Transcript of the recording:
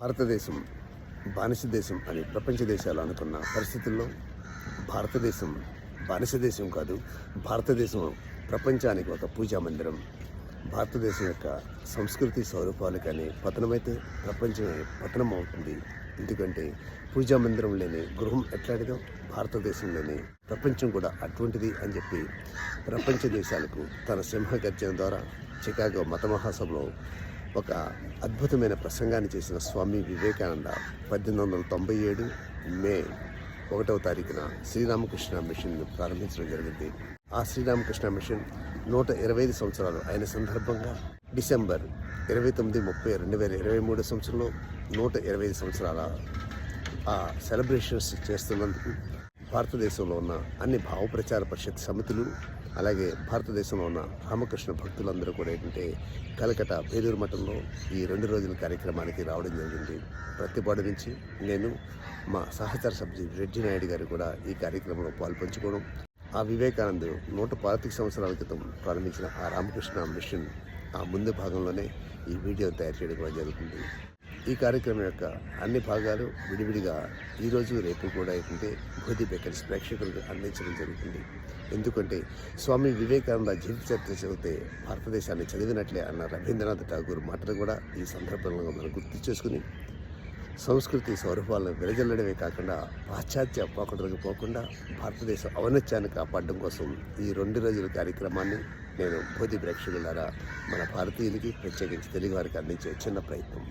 భారతదేశం బానిస దేశం అని ప్రపంచ దేశాలు అనుకున్న పరిస్థితుల్లో భారతదేశం బానిస దేశం కాదు భారతదేశం ప్రపంచానికి ఒక పూజా మందిరం. భారతదేశం యొక్క సంస్కృతి స్వరూపాలు కానీ పతనమైతే ప్రపంచమే పతనం అవుతుంది. ఎందుకంటే పూజా మందిరం లేని గృహం ఎట్లాంటిదో భారతదేశంలోని ప్రపంచం కూడా అటువంటిది అని చెప్పి ప్రపంచ దేశాలకు తన సింహ గర్జన ద్వారా చికాగో మత మహాసభలో ఒక అద్భుతమైన ప్రసంగాన్ని చేసిన స్వామి వివేకానంద పద్దెనిమిది వందల తొంభై ఏడు మే ఒకటవ తారీఖున శ్రీరామకృష్ణ మిషన్ను ప్రారంభించడం జరిగింది. ఆ శ్రీరామకృష్ణ మిషన్ నూట ఇరవై ఐదు సంవత్సరాలు అయిన సందర్భంగా డిసెంబర్ ఇరవై తొమ్మిది ముప్పై రెండు వేల ఇరవై మూడు సంవత్సరంలో నూట ఇరవై ఐదు సంవత్సరాల ఆ సెలబ్రేషన్స్ చేస్తున్నందుకు భారతదేశంలో ఉన్న అన్ని భావ ప్రచార పరిషత్ సమితులు అలాగే భారతదేశంలో ఉన్న రామకృష్ణ భక్తులందరూ కూడా ఏంటంటే కలకట పేదూరు మఠంలో ఈ రెండు రోజుల కార్యక్రమానికి రావడం జరిగింది. ప్రతిపాడు నుంచి నేను మా సహచర సభ్యులు రెడ్డి నాయుడు గారు కూడా ఈ కార్యక్రమంలో పాల్పంచుకోవడం. ఆ వివేకానంద్ నూట పాతిక సంవత్సరాల క్రితం ప్రారంభించిన ఆ రామకృష్ణ మిషన్ ఆ ముందు భాగంలోనే ఈ వీడియో తయారు చేయడం కూడా జరుగుతుంది. ఈ కార్యక్రమం యొక్క అన్ని భాగాలు విడివిడిగా ఈరోజు రేపు కూడా ఏంటంటే బోధి బేకర్స్ ప్రేక్షకులకు అందించడం జరుగుతుంది. ఎందుకంటే స్వామి వివేకానంద జీవిత చరిత్ర చదివితే భారతదేశాన్ని చదివినట్లే అన్న రవీంద్రనాథ్ ఠాగూర్ మాటలు కూడా ఈ సందర్భంలో మనం గుర్తు చేసుకుని సంస్కృతి స్వరూపాలను వెలజల్లడమే కాకుండా పాశ్చాత్య పోకడలకు పోకుండా భారతదేశ ఔన్నత్యాన్ని కాపాడడం కోసం ఈ రెండు రోజుల కార్యక్రమాన్ని నేను బోధి ప్రేక్షకులారా మన భారతీయులకి ప్రత్యేకించి తెలుగు వారికి అందించే చిన్న ప్రయత్నం.